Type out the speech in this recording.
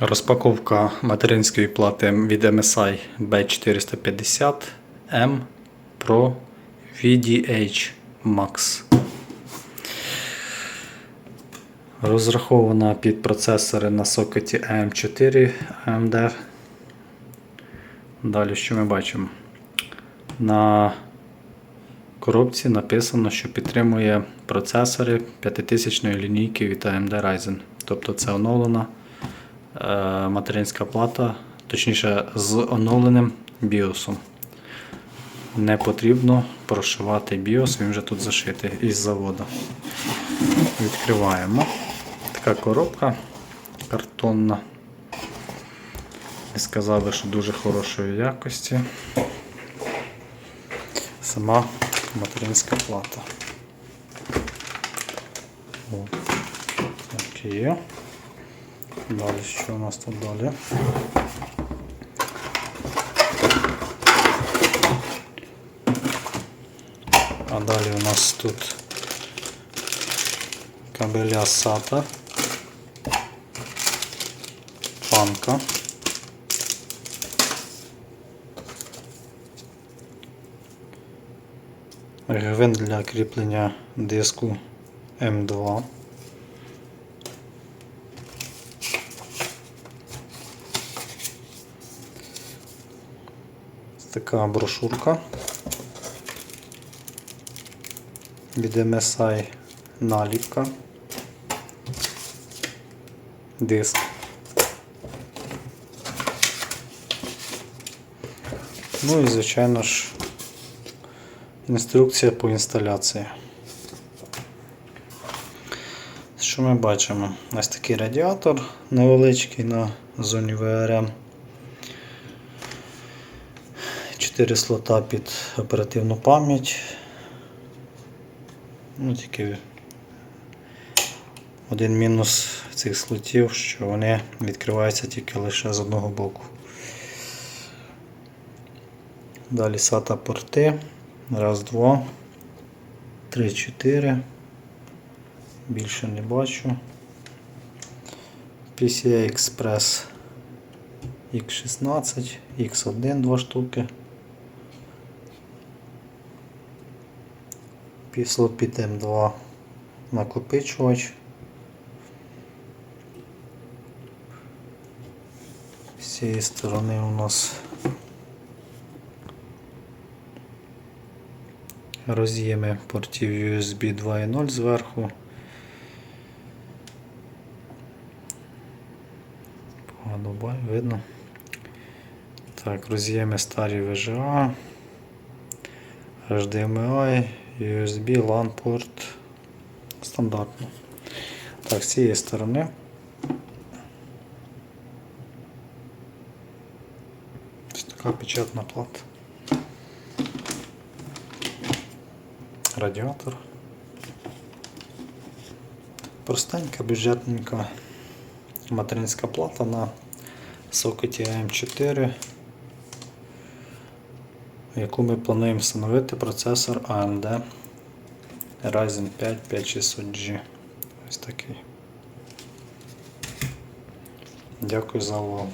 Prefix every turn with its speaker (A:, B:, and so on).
A: Розпаковка материнської плати від MSI B450M Pro VDH Max. Розрахована під процесори на сокеті AM4 AMD. Далі що ми бачимо? На коробці написано, що підтримує процесори 5000 лінійки від AMD Ryzen. Тобто це оновлена материнська плата, точніше з оновленим BIOS. Не потрібно прошивати BIOS, він вже тут зашитий із заводу. Відкриваємо. Така коробка картонна. Не сказав би, що дуже хорошої якості. Сама материнська плата. Так є. Далі що у нас тут далі? А далі у нас тут кабеля SATA, панка. Гвинт для кріплення диску М2. Така брошурка від MSI наліпка. Диск. Ну і звичайно ж інструкція по інсталяції. Що ми бачимо? Ось такий радіатор невеличкий на зоні ВРМ. 4 слота під оперативну пам'ять. Ну, тільки один мінус цих слотів, що вони відкриваються тільки лише з одного боку. Далі SATA порти. Раз, два, три, чотири. Більше не бачу. PCI Express X16, X1 два штуки. Післо під М2 накопичувач. З цієї сторони у нас роз'єми портів USB 2.0 зверху. Погано видно. Так, роз'єми старі VGA, HDMI, USB, LAN порт. Стандартно. Так, з цієї сторони. Ось така печатна плата. радіатор. Простенька, бюджетненька материнська плата на сокеті AM4, В яку ми плануємо встановити процесор AMD Ryzen 5 5600G. Ось такий. Дякую за увагу.